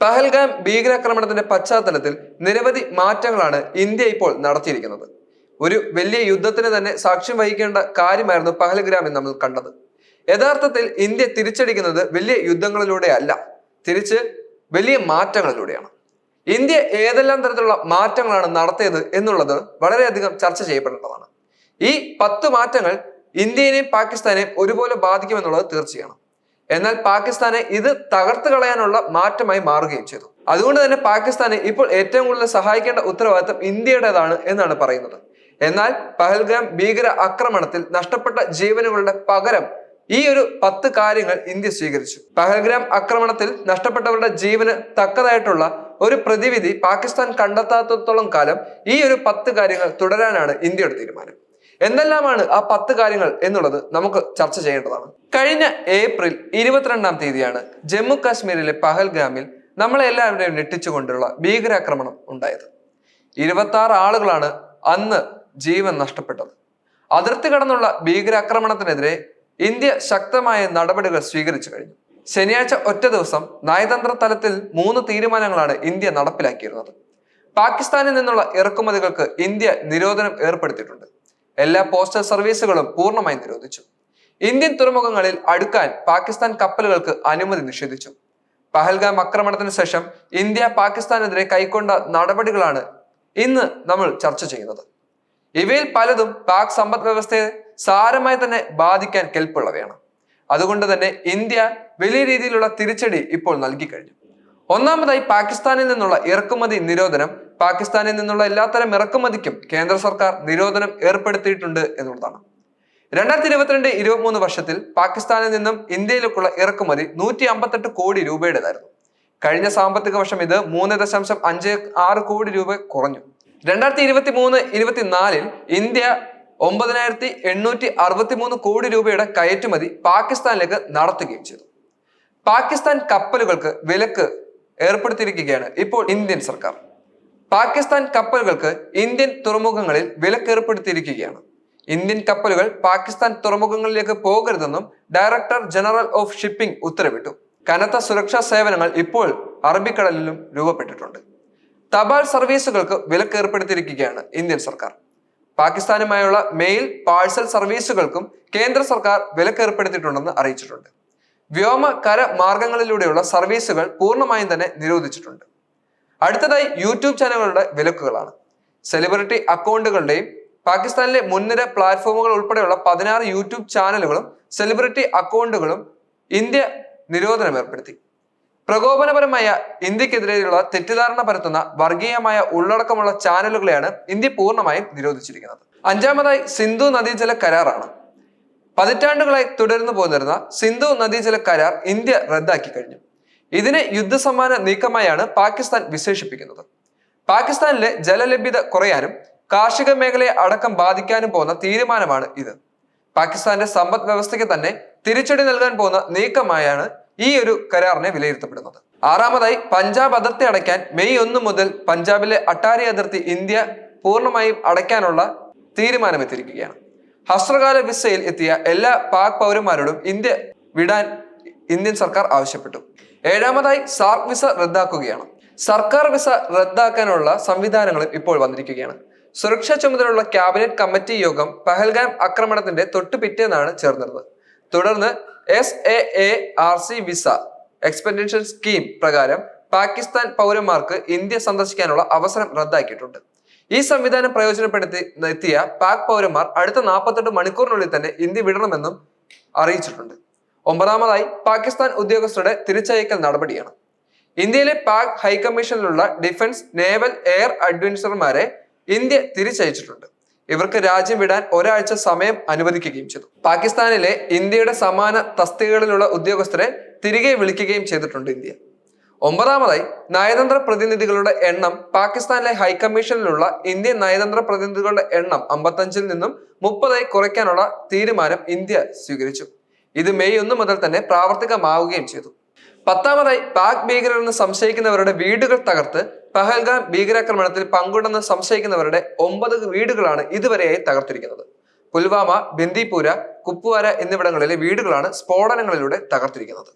പഹൽഗാം ഭീകരാക്രമണത്തിന്റെ പശ്ചാത്തലത്തിൽ നിരവധി മാറ്റങ്ങളാണ് ഇന്ത്യ ഇപ്പോൾ നടത്തിയിരിക്കുന്നത്. ഒരു വലിയ യുദ്ധത്തിന് തന്നെ സാക്ഷ്യം വഹിക്കേണ്ട കാര്യമായിരുന്നു പഹൽഗ്രാം എന്ന് നമ്മൾ കണ്ടത്. യഥാർത്ഥത്തിൽ ഇന്ത്യ തിരിച്ചടിക്കുന്നത് വലിയ യുദ്ധങ്ങളിലൂടെ അല്ല തിരിച്ച് വലിയ മാറ്റങ്ങളിലൂടെയാണ്. ഇന്ത്യ ഏതെല്ലാം തരത്തിലുള്ള മാറ്റങ്ങളാണ് നടത്തിയത് എന്നുള്ളത് വളരെയധികം ചർച്ച ചെയ്യപ്പെടേണ്ടതാണ്. ഈ പത്ത് മാറ്റങ്ങൾ ഇന്ത്യയെയും പാകിസ്ഥാനെയും ഒരുപോലെ ബാധിക്കുമെന്നുള്ളത് തീർച്ചയാണ്. എന്നാൽ പാകിസ്ഥാനെ ഇത് തകർത്തു കളയാനുള്ള മാറ്റമായി മാറുകയും ചെയ്തു. അതുകൊണ്ട് തന്നെ പാകിസ്ഥാനെ ഇപ്പോൾ ഏറ്റവും കൂടുതൽ സഹായിക്കേണ്ട ഉത്തരവാദിത്തം ഇന്ത്യയുടേതാണ് എന്നാണ് പറയുന്നത്. എന്നാൽ പഹൽഗാം ഭീകര ആക്രമണത്തിൽ നഷ്ടപ്പെട്ട ജീവനുകളുടെ പകരം ഈ ഒരു പത്ത് കാര്യങ്ങൾ ഇന്ത്യ സ്വീകരിച്ചു. പഹൽഗ്രാം ആക്രമണത്തിൽ നഷ്ടപ്പെട്ടവരുടെ ജീവന് തക്കതായിട്ടുള്ള ഒരു പ്രതിവിധി പാകിസ്ഥാൻ കണ്ടെത്താത്തത്തോളം കാലം ഈ ഒരു പത്ത് കാര്യങ്ങൾ തുടരാനാണ് ഇന്ത്യയുടെ തീരുമാനം. എന്തെല്ലാമാണ് ആ പത്ത് കാര്യങ്ങൾ എന്നുള്ളത് നമുക്ക് ചർച്ച ചെയ്യേണ്ടതാണ്. കഴിഞ്ഞ ഏപ്രിൽ ഇരുപത്തിരണ്ടാം തീയതിയാണ് ജമ്മു കാശ്മീരിലെ പഹൽഗാമിൽ നമ്മളെ എല്ലാവരെയും ഞെട്ടിച്ചുകൊണ്ടുള്ള ഭീകരാക്രമണം ഉണ്ടായത്. ഇരുപത്തി ആറ് ആളുകളാണ് അന്ന് ജീവൻ നഷ്ടപ്പെട്ടത്. അതിർത്തി കടന്നുള്ള ഭീകരാക്രമണത്തിനെതിരെ ഇന്ത്യ ശക്തമായ നടപടികൾ സ്വീകരിച്ചു കഴിഞ്ഞു. ശനിയാഴ്ച ഒറ്റ ദിവസം നയതന്ത്ര തലത്തിൽ മൂന്ന് തീരുമാനങ്ങളാണ് ഇന്ത്യ നടപ്പിലാക്കിയിരുന്നത്. പാകിസ്ഥാനിൽ നിന്നുള്ള ഇറക്കുമതികൾക്ക് ഇന്ത്യ നിരോധനം ഏർപ്പെടുത്തിയിട്ടുണ്ട്. എല്ലാ പോസ്റ്റൽ സർവീസുകളും പൂർണമായും നിരോധിച്ചു. ഇന്ത്യൻ തുറമുഖങ്ങളിൽ അടുക്കാൻ പാകിസ്ഥാൻ കപ്പലുകൾക്ക് അനുമതി നിഷേധിച്ചു. പഹൽഗാം ആക്രമണത്തിന് ശേഷം ഇന്ത്യ പാകിസ്ഥാനെതിരെ കൈക്കൊണ്ട നടപടികളാണ് ഇന്ന് നമ്മൾ ചർച്ച ചെയ്യുന്നത്. ഇവയിൽ പലതും പാക് സമ്പദ് വ്യവസ്ഥയെ സാരമായി തന്നെ ബാധിക്കാൻ കെൽപ്പുള്ളവയാണ്. അതുകൊണ്ട് തന്നെ ഇന്ത്യ വലിയ രീതിയിലുള്ള തിരിച്ചടി ഇപ്പോൾ നൽകി കഴിഞ്ഞു. ഒന്നാമതായി പാകിസ്ഥാനിൽ നിന്നുള്ള ഇറക്കുമതി നിരോധനം പാകിസ്ഥാനിൽ നിന്നുള്ള എല്ലാത്തരം ഇറക്കുമതിക്കും കേന്ദ്ര സർക്കാർ നിരോധനം ഏർപ്പെടുത്തിയിട്ടുണ്ട് എന്നുള്ളതാണ്. രണ്ടായിരത്തി ഇരുപത്തിരണ്ട് ഇരുപത്തിമൂന്ന് വർഷത്തിൽ പാകിസ്ഥാനിൽ നിന്നും ഇന്ത്യയിലേക്കുള്ള ഇറക്കുമതി നൂറ്റി അമ്പത്തെട്ട് കോടി രൂപയുടേതായിരുന്നു. കഴിഞ്ഞ സാമ്പത്തിക വർഷം ഇത് മൂന്ന് ദശാംശം അഞ്ച് ആറ് കോടി രൂപ കുറഞ്ഞു. രണ്ടായിരത്തി ഇരുപത്തി മൂന്ന് ഇരുപത്തിനാലിൽ ഇന്ത്യ ഒമ്പതിനായിരത്തി എണ്ണൂറ്റി അറുപത്തി മൂന്ന് കോടി രൂപയുടെ കയറ്റുമതി പാകിസ്ഥാനിലേക്ക് നടത്തുകയും ചെയ്തു. പാകിസ്ഥാൻ കപ്പലുകൾക്ക് വിലക്ക് ഏർപ്പെടുത്തിയിരിക്കുകയാണ് ഇപ്പോൾ ഇന്ത്യൻ സർക്കാർ. പാകിസ്ഥാൻ കപ്പലുകൾക്ക് ഇന്ത്യൻ തുറമുഖങ്ങളിൽ വിലക്കേർപ്പെടുത്തിയിരിക്കുകയാണ്. ഇന്ത്യൻ കപ്പലുകൾ പാകിസ്ഥാൻ തുറമുഖങ്ങളിലേക്ക് പോകരുതെന്നും ഡയറക്ടർ ജനറൽ ഓഫ് ഷിപ്പിംഗ് ഉത്തരവിട്ടു. കനത്ത സുരക്ഷാ സേവനങ്ങൾ ഇപ്പോൾ അറബിക്കടലിലും രൂപപ്പെട്ടിട്ടുണ്ട്. തപാൽ സർവീസുകൾക്ക് വിലക്കേർപ്പെടുത്തിയിരിക്കുകയാണ് ഇന്ത്യൻ സർക്കാർ. പാകിസ്ഥാനുമായുള്ള മെയിൽ പാഴ്സൽ സർവീസുകൾക്കും കേന്ദ്ര സർക്കാർ വിലക്കേർപ്പെടുത്തിയിട്ടുണ്ടെന്ന് അറിയിച്ചിട്ടുണ്ട്. വ്യോമ കര മാർഗങ്ങളിലൂടെയുള്ള സർവീസുകൾ പൂർണമായും തന്നെ നിരോധിച്ചിട്ടുണ്ട്. അടുത്തതായി യൂട്യൂബ് ചാനലുകളുടെ വിലക്കുകളാണ്. സെലിബ്രിറ്റി അക്കൗണ്ടുകളുടെയും പാകിസ്ഥാനിലെ മുൻനിര പ്ലാറ്റ്ഫോമുകൾ ഉൾപ്പെടെയുള്ള പതിനാറ് യൂട്യൂബ് ചാനലുകളും സെലിബ്രിറ്റി അക്കൗണ്ടുകളും ഇന്ത്യ നിരോധനം ഏർപ്പെടുത്തി. പ്രകോപനപരമായ ഇന്ത്യക്കെതിരെയുള്ള തെറ്റിദ്ധാരണ പരത്തുന്ന വർഗീയമായ ഉള്ളടക്കമുള്ള ചാനലുകളെയാണ് ഇന്ത്യ പൂർണമായും നിരോധിച്ചിരിക്കുന്നത്. അഞ്ചാമതായി സിന്ധു നദീജല കരാറാണ്. പതിറ്റാണ്ടുകളായി തുടർന്നു പോന്നിരുന്ന സിന്ധു നദീജല കരാർ ഇന്ത്യ റദ്ദാക്കി കഴിഞ്ഞു. ഇതിനെ യുദ്ധസമാന നീക്കമായാണ് പാകിസ്ഥാൻ വിശേഷിപ്പിക്കുന്നത്. പാകിസ്ഥാനിലെ ജലലഭ്യത കുറയാനും കാർഷിക മേഖലയെ അടക്കം ബാധിക്കാനും പോകുന്ന തീരുമാനമാണ് ഇത്. പാകിസ്ഥാന്റെ സമ്പദ് വ്യവസ്ഥയ്ക്ക് തന്നെ തിരിച്ചടി നൽകാൻ പോകുന്ന നീക്കമായാണ് ഈ ഒരു കരാറിനെ വിലയിരുത്തപ്പെടുന്നത്. ആറാമതായി പഞ്ചാബ് അതിർത്തി അടയ്ക്കാൻ മെയ് ഒന്ന് മുതൽ പഞ്ചാബിലെ അട്ടാരി അതിർത്തി ഇന്ത്യ പൂർണമായും അടയ്ക്കാനുള്ള തീരുമാനമെത്തിയിരിക്കുകയാണ്. ഹസ്രകാല വിസയിൽ എത്തിയ എല്ലാ പാക് പൗരന്മാരോടും ഇന്ത്യ വിടാൻ ഇന്ത്യൻ സർക്കാർ ആവശ്യപ്പെട്ടു. ഏഴാമതായി സാർക്ക് വിസ റദ്ദാക്കുകയാണ്. സർക്കാർ വിസ റദ്ദാക്കാനുള്ള സംവിധാനങ്ങളും ഇപ്പോൾ വന്നിരിക്കുകയാണ്. സുരക്ഷാ ചുമതലയുള്ള ക്യാബിനറ്റ് കമ്മിറ്റി യോഗം പഹൽഗാം ആക്രമണത്തിന്റെ തൊട്ടു പിറ്റേന്നാണ് ചേർന്നിരുന്നത് തുടർന്ന് S A A R C visa exemption scheme പ്രകാരം പാകിസ്ഥാൻ പൗരന്മാർക്ക് ഇന്ത്യ സന്ദർശിക്കാനുള്ള അവസരം റദ്ദാക്കിയിട്ടുണ്ട്. ഈ സംവിധാനം പ്രയോജനപ്പെടുത്തി എത്തിയ പാക് പൗരന്മാർ അടുത്ത നാൽപ്പത്തെട്ട് മണിക്കൂറിനുള്ളിൽ തന്നെ ഇന്ത്യ വിടണമെന്നും അറിയിച്ചിട്ടുണ്ട്. ഒമ്പതാമതായി പാകിസ്ഥാൻ ഉദ്യോഗസ്ഥരുടെ തിരിച്ചയക്കൽ നടപടിയാണ്. ഇന്ത്യയിലെ പാക് ഹൈക്കമ്മീഷനിലുള്ള ഡിഫൻസ് നേവൽ എയർ അഡ്വഞ്ചർമാരെ ഇന്ത്യ തിരിച്ചയച്ചിട്ടുണ്ട്. ഇവർക്ക് രാജ്യം വിടാൻ ഒരാഴ്ച സമയം അനുവദിക്കുകയും ചെയ്തു. പാകിസ്ഥാനിലെ ഇന്ത്യയുടെ സമാന തസ്തികകളിലുള്ള ഉദ്യോഗസ്ഥരെ തിരികെ വിളിക്കുകയും ചെയ്തിട്ടുണ്ട് ഇന്ത്യ. ഒമ്പതാമതായി നയതന്ത്ര പ്രതിനിധികളുടെ എണ്ണം പാകിസ്ഥാനിലെ ഹൈക്കമ്മീഷനിലുള്ള ഇന്ത്യൻ നയതന്ത്ര പ്രതിനിധികളുടെ എണ്ണം അമ്പത്തഞ്ചിൽ നിന്നും മുപ്പതായി കുറയ്ക്കാനുള്ള തീരുമാനം ഇന്ത്യ സ്വീകരിച്ചു. ഇത് മെയ് ഒന്ന് മുതൽ തന്നെ പ്രാവർത്തികമാവുകയും ചെയ്തു. പത്താമതായി പാക് ഭീകരരെന്ന് സംശയിക്കുന്നവരുടെ വീടുകൾ തകർത്ത് പഹൽഗാം ഭീകരാക്രമണത്തിൽ പങ്കുണ്ടെന്ന് സംശയിക്കുന്നവരുടെ ഒമ്പത് വീടുകളാണ് ഇതുവരെയായി തകർത്തിരിക്കുന്നത്. പുൽവാമ ബന്ദിപൂര കുപ്വാര എന്നിവിടങ്ങളിലെ വീടുകളാണ് സ്ഫോടനങ്ങളിലൂടെ തകർത്തിരിക്കുന്നത്.